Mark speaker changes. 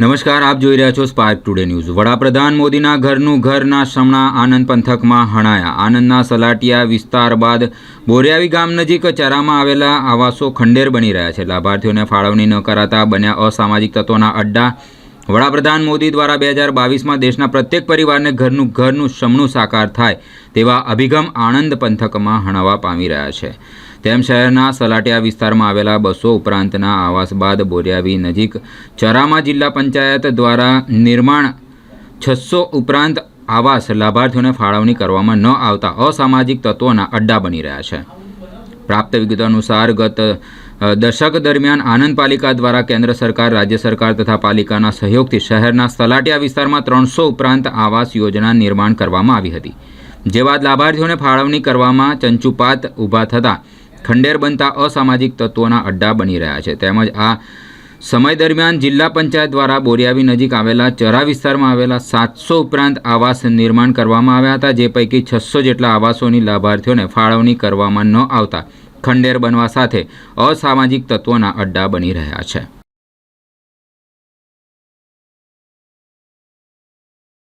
Speaker 1: નમસ્કાર, આપ જોઈ રહ્યા છો સ્પાર્ક ટુડે ન્યૂઝ વડાપ્રધાન મોદીના ઘરનું ઘરના સમણા આનંદ પંથકમાં હણાયા. આનંદના સલાટિયા વિસ્તાર બાદ બોરિયાવી ગામ નજીક ચરામાં આવેલા આવાસો ખંડેર બની રહ્યા છે. લાભાર્થીઓને ફાળવણી ન કરાતા બન્યા અસામાજિક તત્વોના અડ્ડા વડાપ્રધાન મોદી દ્વારા બે હજાર બાવીસમાં દેશના પ્રત્યેક પરિવારને ઘરનું ઘરનું સમણું સાકાર થાય તેવા અભિગમ આણંદ પંથકમાં હણાવા પામી રહ્યા છે. તેમ શહેરના સલાટિયા વિસ્તારમાં આવેલા બસો ઉપરાંતના આવાસ બાદ બોરિયાવી નજીક ચરામા જિલ્લા પંચાયત દ્વારા નિર્માણ છસો ઉપરાંત આવાસ લાભાર્થીઓને ફાળવણી કરવામાં ન આવતા અસામાજિક તત્વોના અડ્ડા બની રહ્યા છે. પ્રાપ્ત વિગતો અનુસાર ગત દશક દરમિયાન આનંદ પાલિકા દ્વારા કેન્દ્ર સરકાર, રાજ્ય સરકાર તથા પાલિકાના સહયોગથી શહેરના સલાટિયા વિસ્તારમાં ત્રણસો ઉપરાંત આવાસ યોજના નિર્માણ કરવામાં આવી હતી. જે બાદ લાભાર્થીઓને ફાળવણી કરવામાં ચંચુપાત ઊભા થતાં ખંડેર બનતા અસામાજિક તત્વોના અડ્ડા બની રહ્યા છે. તેમજ આ સમય દરમિયાન જિલ્લા પંચાયત દ્વારા બોરિયાવી નજીક આવેલા ચરા વિસ્તારમાં આવેલા સાતસો ઉપરાંત આવાસ નિર્માણ કરવામાં આવ્યા હતા, જે પૈકી છસો જેટલા આવાસોની લાભાર્થીઓને ફાળવણી કરવામાં ન આવતા ખંડેર બનવા સાથે અસામાજિક તત્વોના અડ્ડા બની રહ્યા છે.